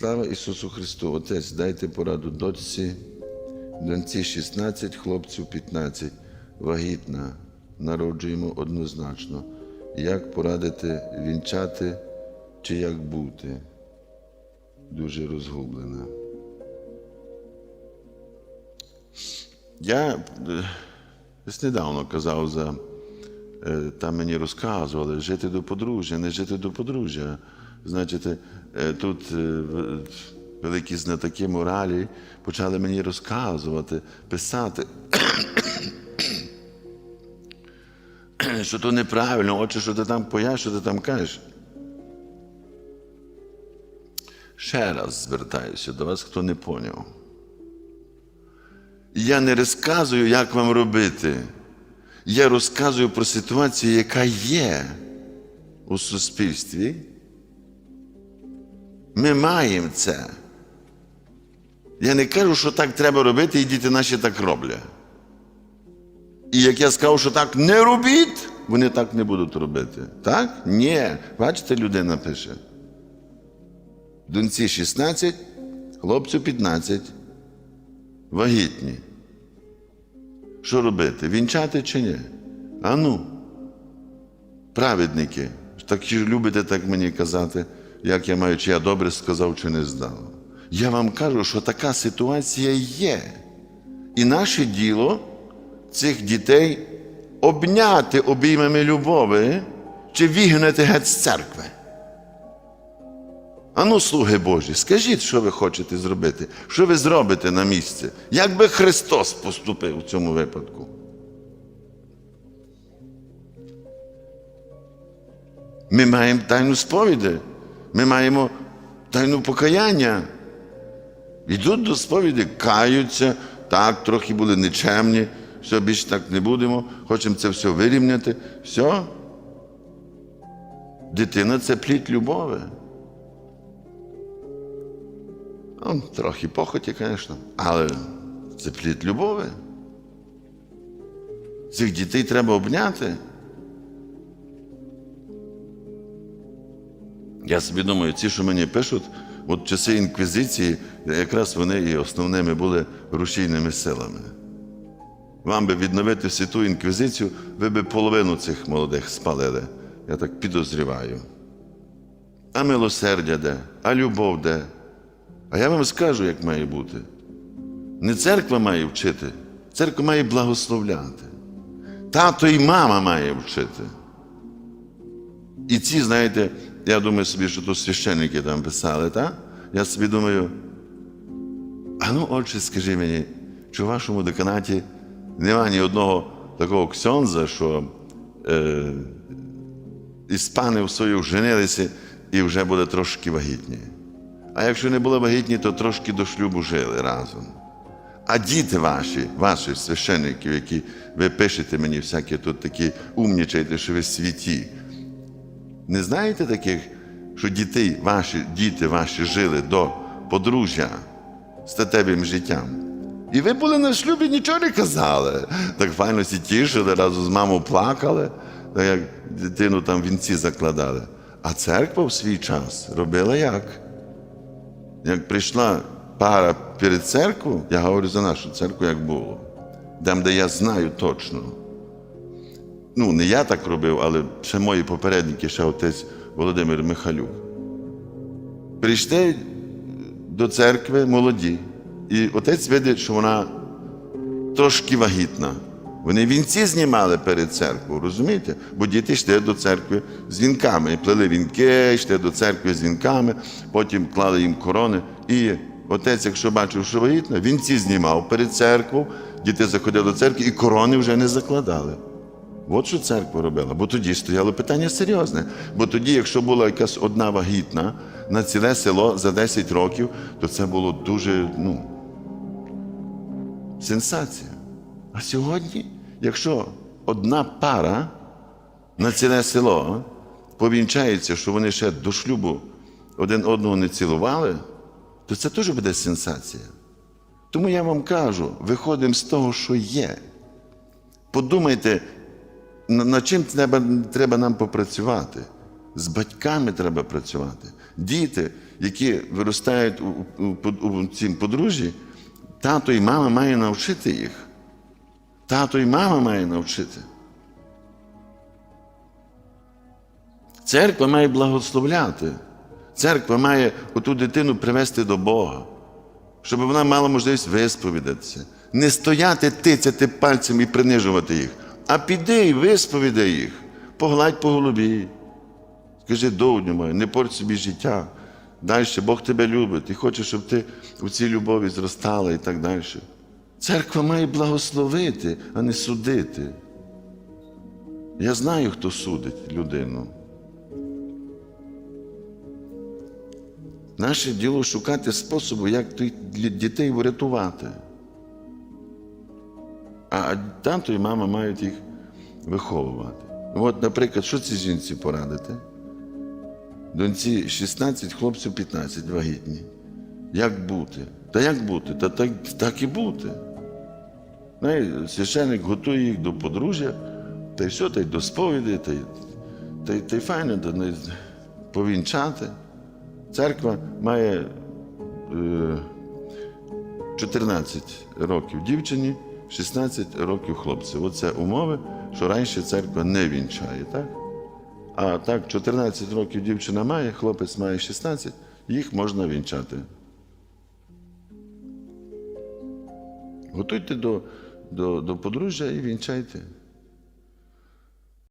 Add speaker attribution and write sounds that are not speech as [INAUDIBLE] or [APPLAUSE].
Speaker 1: Слава Ісусу Христу! Отець, дайте пораду дочці, доньці 16, хлопцю 15. Вагітна. Народжуємо однозначно. Як порадити вінчати чи як бути? Дуже розгублена. Я десь недавно казав за. е, Там мені розказували жити до подружжя, не жити до подружжя. Значить, е, тут е, великі знатоки моралі почали мені розказувати, писати, [COUGHS] що то неправильно, отче, що ти там пояш, що ти там кажеш. Ще раз звертаюся до вас, хто не поняв. Я не розказую, як вам робити. Я розказую про ситуацію, яка є у суспільстві. Ми маємо це. Я не кажу, що так треба робити, і діти наші так роблять. І як я сказав, що так не робіть, вони так не будуть робити. Так? Ні. Бачите, людина пише. Доньці 16, хлопцю 15. Вагітні. Що робити? Вінчати чи ні? А ну, праведники, так любите так мені казати, як я маю, чи я добре сказав, чи не здав. Я вам кажу, що така ситуація є. І наше діло цих дітей обняти обіймами любові чи вигнати геть з церкви. Ану, слуги Божі, скажіть, що ви хочете зробити, що ви зробите на місці, як би Христос поступив у цьому випадку. Ми маємо тайну сповіді, ми маємо тайну покаяння. Йдуть до сповіді, каються, так, трохи були нечемні, все, більше так не будемо, хочемо це все вирівняти. Все. Дитина це плід любові. Ну, трохи похоті, звісно, але це плід любові. Цих дітей треба обняти. Я собі думаю, ці, що мені пишуть, от часи інквізиції, якраз вони і основними були рушійними силами. Вам би відновити святу інквізицію, ви би половину цих молодих спалили. Я так підозріваю. А милосердя де, а любов де. А я вам скажу, як має бути. Не церква має вчити, церква має благословляти. Тато і мама має вчити. І ці, знаєте, я думаю собі, що тут священники там писали, так? Я собі думаю, а ну, отче, скажи мені, чи в вашому деканаті нема ні одного такого ксьонза, що е, в свою женилися і вже буде трошки вагітні. А якщо не були вагітні, то трошки до шлюбу жили разом. А діти ваші, ваші священників, які ви пишете мені всякі тут такі умнічайте, що ви святі. Не знаєте таких, що дітей ваші, діти ваші жили до подружжя статевим життям? І ви були на шлюбі, нічого не казали. Так файно всі тішили, разом з мамою плакали, так як дитину там вінці закладали. А церква в свій час робила як? Як прийшла пара перед церквою, я говорю за нашу церкву, як було. Там, де я знаю точно. Ну, не я так робив, але ще мої попередники, ще отець Володимир Михалюк. Прийшли до церкви молоді. І отець видить, що вона трошки вагітна. Вони вінці знімали перед церквою, розумієте? Бо діти йшли до церкви з вінками, плели вінки, йшли до церкви з вінками, потім клали їм корони. І отець, якщо бачив, що вагітна, вінці знімав перед церквою, діти заходили до церкви і корони вже не закладали. От що церква робила. Бо тоді стояло питання серйозне. Бо тоді, якщо була якась одна вагітна на ціле село за 10 років, то це було дуже, ну, сенсація. А сьогодні, якщо одна пара на ціле село повінчається, що вони ще до шлюбу один одного не цілували, то це теж буде сенсація. Тому я вам кажу, виходимо з того, що є. Подумайте, над чим треба, треба нам попрацювати. З батьками треба працювати. Діти, які виростають у, у, у, у цім подружжі, тато і мама має навчити їх. Тато і мама має навчити. Церква має благословляти. Церква має оту дитину привести до Бога, щоб вона мала можливість висповідатися. Не стояти, тицяти пальцем і принижувати їх, а піди і висповідай їх, погладь по голові. Скажи, довню мою, не порть собі життя. Далі Бог тебе любить і хоче, щоб ти у цій любові зростала і так далі. Церква має благословити, а не судити. Я знаю, хто судить людину. Наше діло шукати способу, як тих дітей врятувати. А тато і мама мають їх виховувати. От, наприклад, що цій жінці порадити? Доньці 16, хлопцю 15 вагітні. Як бути? Та як бути? Та так, так і бути. Священник готує їх до подружжя, та й все, та й до сповіді, та й, та й, та й файно та, й повінчати. Церква має е, 14 років дівчині, 16 років хлопців. Оце умови, що раніше церква не вінчає, так? А так, 14 років дівчина має, хлопець має 16, їх можна вінчати. Готуйте до, до, до подружжя і вінчайте.